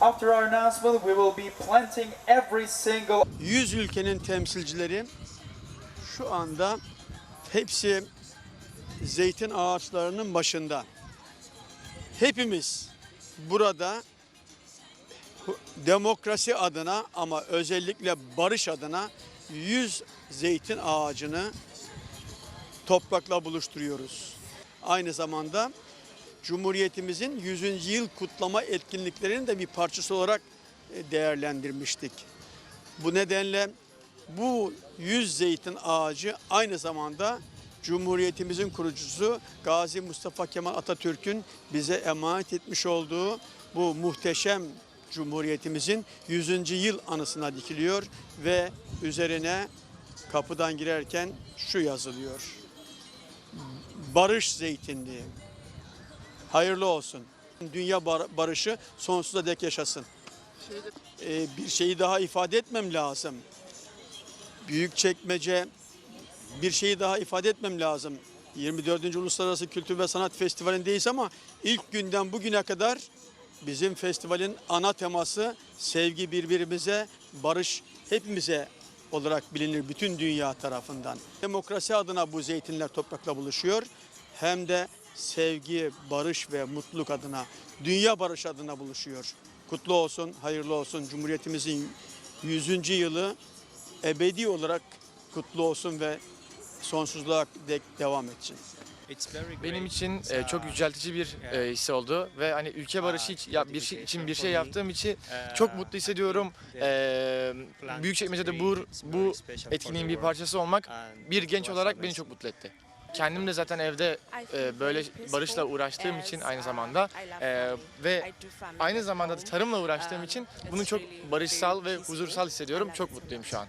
After our announcement, we will be planting every single 100 ülkenin temsilcileri şu anda hepsi zeytin ağaçlarının başında. Hepimiz burada demokrasi adına ama özellikle barış adına 100 zeytin ağacını toprakla buluşturuyoruz. Aynı zamanda Cumhuriyetimizin 100. yıl kutlama etkinliklerinin de bir parçası olarak e, değerlendirmiştik. Bu nedenle bu 100 zeytin ağacı aynı zamanda Cumhuriyetimizin kurucusu Gazi Mustafa Kemal Atatürk'ün bize emanet etmiş olduğu bu muhteşem Cumhuriyetimizin 100. yıl anısına dikiliyor ve üzerine kapıdan girerken şu yazılıyor. Barış zeytinliği. Hayırlı olsun. Dünya bar- barışı sonsuza dek yaşasın. Ee, bir şeyi daha ifade etmem lazım. Büyükçekmece bir şeyi daha ifade etmem lazım. 24. Uluslararası Kültür ve Sanat Festivali'ndeyiz ama ilk günden bugüne kadar bizim festivalin ana teması sevgi birbirimize, barış hepimize olarak bilinir bütün dünya tarafından. Demokrasi adına bu zeytinler toprakla buluşuyor. Hem de sevgi, barış ve mutluluk adına, dünya barış adına buluşuyor. Kutlu olsun, hayırlı olsun. Cumhuriyetimizin 100. yılı ebedi olarak kutlu olsun ve sonsuzluğa dek devam etsin. Benim için e, çok yüceltici bir e, his oldu ve hani ülke barışı hiç, ya, bir şey, için bir şey yaptığım için çok mutlu hissediyorum. E, Büyükçekmece'de bu bu etkinliğin bir parçası olmak bir genç olarak beni çok mutlu etti. Kendim de zaten evde e, böyle barışla uğraştığım için aynı zamanda e, ve aynı zamanda da tarımla uğraştığım için bunu çok barışsal ve huzursal hissediyorum. Çok mutluyum şu an.